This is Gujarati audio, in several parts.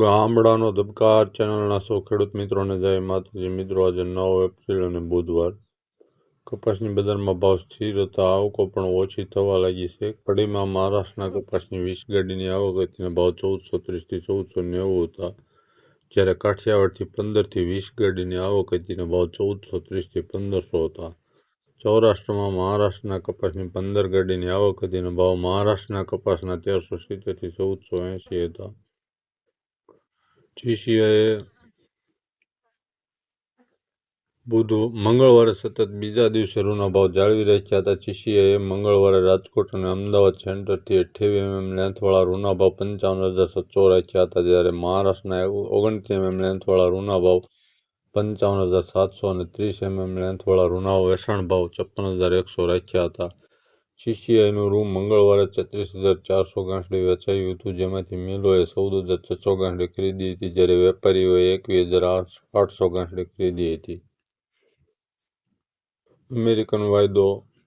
ગામડાનો ધબકાર ચેનલના સૌ ખેડૂત મિત્રોને જય માતાજી. મિત્રો, આજે નવ એપ્રિલ અને બુધવાર. કપાસની બજારમાં ભાવ સ્થિર હતા, આવકો પણ ઓછી થવા લાગી છે. કડીમાં મહારાષ્ટ્રના કપાસની વીસ ગાડીની આવક હતી ભાવ ચૌદસો ત્રીસથી ચૌદસો નેવું હતા. જ્યારે કાઠિયાવાડથી પંદરથી વીસ ગાડીની આવક હતી અને ભાવ ચૌદસો ત્રીસથી પંદરસો હતા. સૌરાષ્ટ્રમાં મહારાષ્ટ્રના કપાસની પંદર ગાડીની આવક હતી અને ભાવ મહારાષ્ટ્રના કપાસના તેરસો સિત્તેરથી ચૌદસો એંશી હતા. જીસીઆઈએ બુધુ મંગળવારે સતત બીજા દિવસે રૂના ભાવ જાળવી રાખ્યા હતા. જીસીઆઈએ મંગળવારે રાજકોટ અને અમદાવાદ સેન્ટરથી અઠ્યાવી એમએમ લેન્થવાળા રૂના ભાવ પંચાવન હજાર સત્સો રાખ્યા હતા, જ્યારે મહારાષ્ટ્રના ઓગણત્રીસ એમએમ લેન્થવાળા રૂના ભાવ પંચાવન હજાર સાતસો અને ત્રીસ એમએમ લેન્થવાળા રૂના વેચાણ ભાવ છપ્પન હજાર એકસો રાખ્યા હતા. સીસીઆઈનું રૂમ મંગળવારે છત્રીસ હજાર ચારસો ગાંસડી વેચાયું હતું, જેમાંથી મિલોએ ચૌદ હજાર છસો ગાંસડી ખરીદી હતી, જ્યારે વેપારીઓએ એકવીસ હજાર આઠસો ગાંસડી ખરીદી હતી. અમેરિકન વાયદો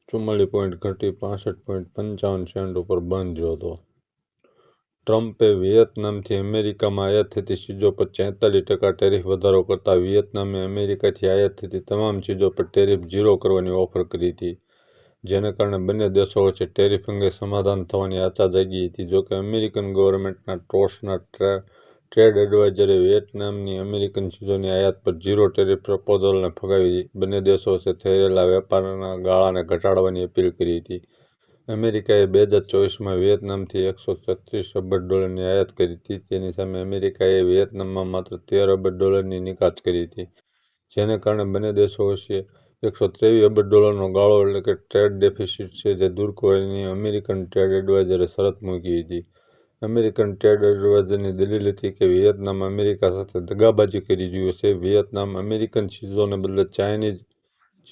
ચુમ્માલીસ પોઈન્ટ ઘટી પાસઠ પોઈન્ટ પંચાવન સેન્ટ ઉપર બંધ હતો. ટ્રમ્પે વિયેતનામથી અમેરિકામાં આયાત થતી ચીજો પર ચેતાલીસ ટકા ટેરિફ વધારો કરતાં વિયેતનામે અમેરિકાથી આયાત થતી તમામ ચીજો પર ટેરિફ ઝીરો કરવાની ઓફર કરી હતી. જેને કારણે બંને દેશો વચ્ચે ટેરિફ અંગે સમાધાન થવાની આશા જાગી હતી. જોકે અમેરિકન ગવર્મેન્ટના ટોસના ટ્રેડ એડવાઇઝરે વિયેતનામની અમેરિકન ચીજોની આયાત પર ઝીરો ટેરિફ પ્રપોઝલને ફગાવી બંને દેશો વચ્ચે રહેલા વેપારના ગાળાને ઘટાડવાની અપીલ કરી હતી. અમેરિકાએ બે હજાર ચોવીસમાં વિયેતનામથી એકસો છત્રીસ અબજ ડોલરની આયાત કરી હતી. તેની સામે અમેરિકાએ વિયેતનામમાં માત્ર તેર અબજ ડોલરની નિકાસ કરી હતી. જેને કારણે બંને દેશો વચ્ચે એકસો ત્રેવીસ અબજ ડોલરનો ગાળો એટલે કે ટ્રેડ ડેફિસિટ છે જે દૂર કરવાની અમેરિકન ટ્રેડ એડવાઇઝરે શરત મૂકી હતી. અમેરિકન ટ્રેડ એડવાઇઝરની દલીલ હતી કે વિયેતનામ અમેરિકા સાથે દગાબાજી કરી રહ્યું છે. વિયેતનામ અમેરિકન ચીજોને બદલે ચાઇનીઝ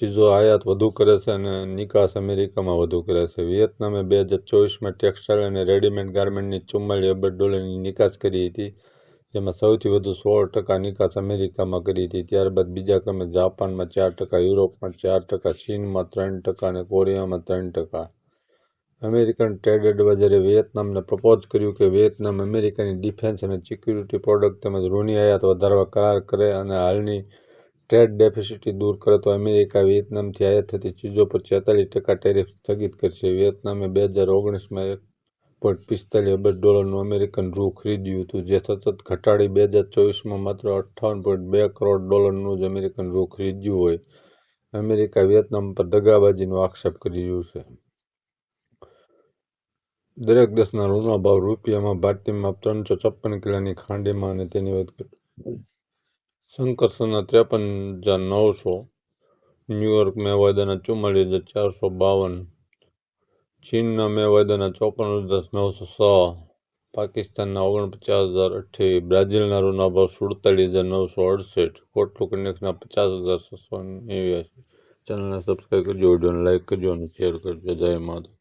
ચીજો આયાત વધુ કરે છે અને નિકાસ અમેરિકામાં વધુ કરે છે. વિયેતનામે બે હજાર ચોવીસમાં ટેક્સટાઇલ અને રેડીમેડ ગાર્મેન્ટની ચુમ્માલીસ અબજ ડોલરની નિકાસ કરી હતી. જેમાં સૌથી વધુ સોળ ટકા નિકાસ અમેરિકામાં કરી હતી. ત્યારબાદ બીજા ક્રમે જાપાનમાં ચાર ટકા, યુરોપમાં ચાર ટકા, ચીનમાં ત્રણ ટકા અને કોરિયામાં ત્રણ ટકા. અમેરિકન ટ્રેડ એડવાઇઝરે વિયેતનામને પ્રપોઝ કર્યું કે વિયેતનામ અમેરિકાની ડિફેન્સ અને સિક્યુરિટી પ્રોડક્ટ તેમજ ઋણી આયાત વધારવા કરાર કરે અને હાલની ટ્રેડ ડેફિસિટી દૂર કરે તો અમેરિકા વિયેતનામથી આયાત થતી ચીજો પર છેતાલીસ ટકા ટેરિફ સ્થગિત કરશે. વિયેતનામે બે હજાર ઓગણીસમાં એક પોઈન્ટ પિસ્તાલીસ અબજ ડોલરનું અમેરિકન રૂ ખરીદ્યું હતું, જે સતત ઘટાડી બે હજાર ચોવીસમાં માત્ર અઠ્ઠાવન પોઈન્ટ બે કરોડ ડોલરનું જ અમેરિકન રૂ ખરીદ્યું હોય. અમેરિકા વિયેતનામ પર દગાબાજીનો આક્ષેપ કરી રહ્યું છે. દરેક દેશના ઋણનો ભાવ રૂપિયામાં ભારતીય માપ ત્રણસો છપ્પન કિલોની ખાંડીમાં અને તેની વધઘટ સંકર્ષણના ત્રેપન હજાર નવસો ન્યૂયોર્ક મેં વાયદાના ચુમ્માલીસ હજાર ચારસો બાવન ચીનના મે વાયદાના ચોપન હજાર નવસો છ પાકિસ્તાનના ઓગણપચાસ હજાર અઠ્યાવીસ બ્રાઝિલના રૂના ભાવ સુડતાલીસ હજાર નવસો અડસઠ કોટલું કનેક્સના પચાસ હજાર છસો નેવ્યાસી. ચેનલને સબસ્ક્રાઈબ કરજો, વિડીયોને લાઇક કરજો અને શેર કરજો. જય માતા